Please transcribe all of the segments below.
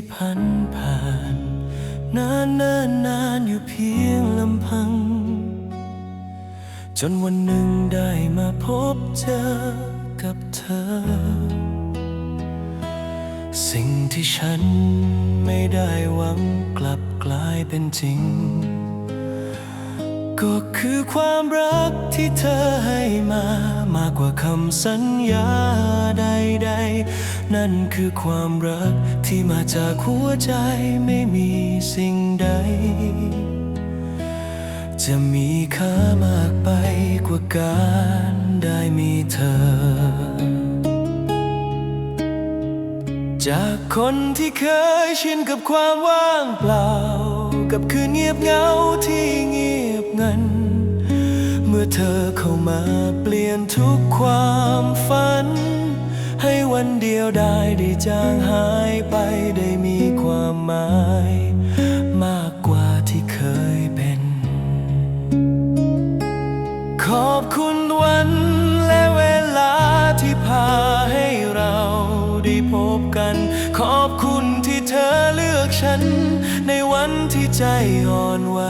ที่พันผ่าน นานนานนานอยู่เพียงลำพัง จนวันหนึ่งได้มาพบเจอกับเธอ สิ่งที่ฉันไม่ได้หวังกลับกลายเป็นจริง ก็คือความรักที่เธอให้มามากกว่าคำสัญญาใดๆ นั่นคือความรักที่มาจากหัวใจไม่มีสิ่งใด จะมีค่ามากไปกว่าการได้มีเธอ จากคนที่เคยชินกับความว่างเปล่า กับคืนเงียบเหงาที่เงียบงัน เมื่อเธอเข้ามาเปลี่ยนทุกความฝัน ให้วันเดียวได้ได้จางหายไปได้มีความหมาย มากกว่าที่เคยเป็น ขอบคุณวันและเวลาที่พาให้เราได้พบกัน ขอบคุณที่เธอเลือกฉัน ที่ใจอ่อนไหว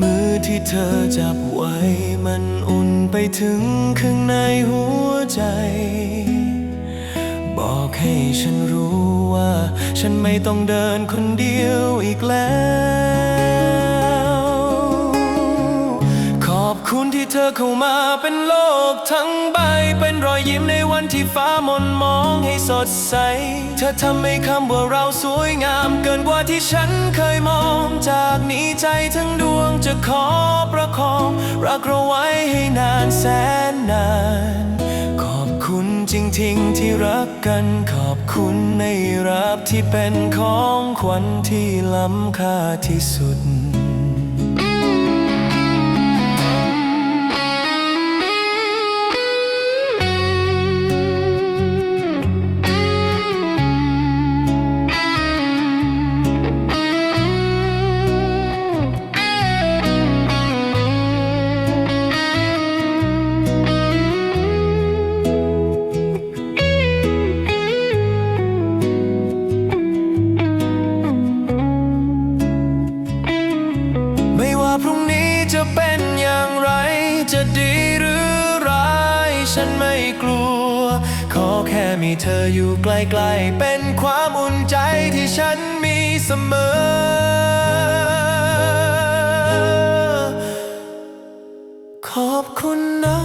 มือที่เธอจับไว้ มันอุ่นไปถึงข้างในหัวใจ บอกให้ฉันรู้ว่า ฉันไม่ต้องเดินคนเดียวอีกแล้ว คุณที่เธอเข้ามาเป็นโลกทั้งใบ เป็นรอยยิ้มในวันที่ฟ้ามนมองให้สดใส เธอทำให้คำว่าเราสวยงาม เกินกว่าที่ฉันเคยมอง จากนี้ใจทั้งดวงจะขอประคอง รักเราไว้ให้นานแสนนาน ขอบคุณจริงๆที่รักกัน ขอบคุณในรักที่เป็นของขวัญที่ล้ำค่าที่สุด จะเป็นอย่างไร จะดีหรือร้าย ฉันไม่กลัว ขอแค่มีเธออยู่ใกล้ๆ เป็นความอุ่นใจที่ฉันมีเสมอขอบคุณนะ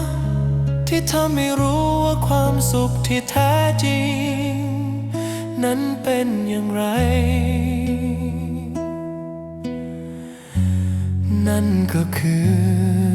ที่ทำให้รู้ว่าความสุขที่แท้จริง นั้นเป็นอย่างไร นั่นก็คือ